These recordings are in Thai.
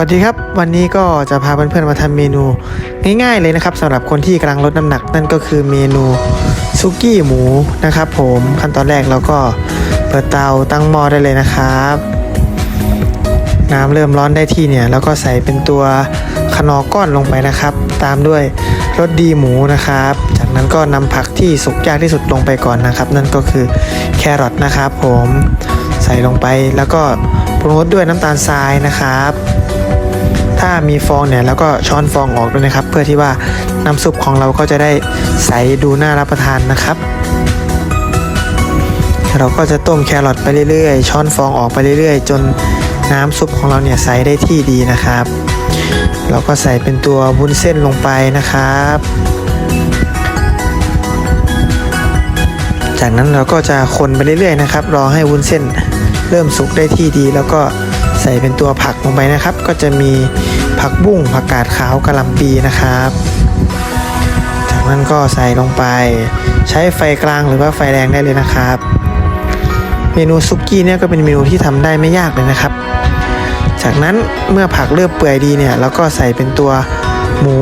วัสดีครับ วันนี้ก็จะพาเพื่อนๆมาทำเมนูง่ายๆเลยนะครับสำหรับคนที่กำลังลดน้ำหนักนั่นก็คือเมนูซุกี้หมูนะครับผมขั้นตอนแรกเราก็เปิดเตาตั้งหม้อได้เลยนะครับ น้ำเริ่มร้อนได้ที่เนี่ยแล้วก็ใส่เป็นตัวขนอก้อนลงไปนะครับ ตามด้วยรสดีหมูนะครับ จากนั้นก็นำผักที่สุกยากที่สุดลงไปก่อนนะครับ นั่นก็คือแครอทนะครับ ผมใส่ลงไปแล้วก็ปรุงรสด้วยน้ำตาลทรายนะครับ ถ้ามีฟองเนี่ยแล้วก็ช้อนฟองออกด้วยนะครับ เพื่อที่ว่าน้ำซุปของเราก็จะได้ใสดูน่ารับประทานนะครับ เราก็จะต้มแครอทไปเรื่อยๆ ช้อนฟองออกไปเรื่อยๆ จนน้ำซุปของเราเนี่ยใสได้ที่ดีนะครับ เราก็ใส่เป็นตัววุ้นเส้นลงไปนะครับจากนั้นเราก็จะคนไปเรื่อยๆนะครับ รอให้วุ้นเส้นเริ่มสุกได้ที่ดีแล้วก็ ใส่เป็นตัวผักลงไปนะครับ ก็จะมีผักบุ้งผักกาดขาวกะหล่ำปีนะครับ จากนั้นก็ใส่ลงไป ใช้ไฟกลางหรือว่าไฟแรงได้เลยนะครับ เมนูซุกี้เนี่ยก็เป็นเมนูที่ทำได้ไม่ยากเลยนะครับ จากนั้นเมื่อผักเริ่มเปื่อยดีเนี่ยเราก็ใส่เป็นตัวหมู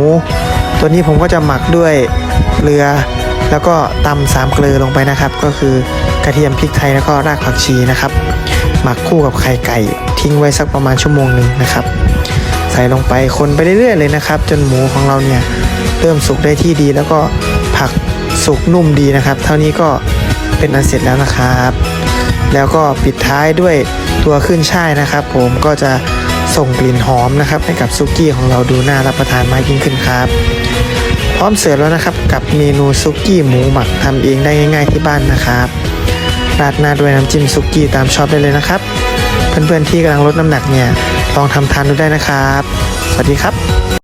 ตัวนี้ผมก็จะหมักด้วยเกลือ แล้วก็ตำสามเกลือลงไปนะครับ ก็คือกระเทียมพริกไทยแล้วก็รากผักชีนะครับ หมักคู่กับไข่ไก่ทิ้งไว้สักประมาณชั่วโมงหนึ่งนะครับ ใส่ลงไปคนไปเรื่อยๆเลยนะครับ จนหมูของเราเนี่ยเริ่มสุกได้ที่ดี แล้วก็ผักสุกนุ่มดีนะครับ เท่านี้ก็เป็นอันเสร็จแล้วนะครับ แล้วก็ปิดท้ายด้วยตัวขึ้นช่ายนะครับ ผมก็จะส่งกลิ่นหอมนะครับให้กับซุกี้ของเราดูน่ารับประทานมากยิ่งขึ้นครับ พร้อมเสิร์ฟแล้วนะครับกับเมนูซุกี้หมูหมักทำเองได้ง่าย ๆที่บ้านนะครับ ราดหน้าด้วยน้ำจิ้มซุกี้ตามชอบได้เลยนะครับ เพื่อนๆที่กำลังลดน้ำหนักเนี่ยลองทำทานดูได้นะครับ สวัสดีครับ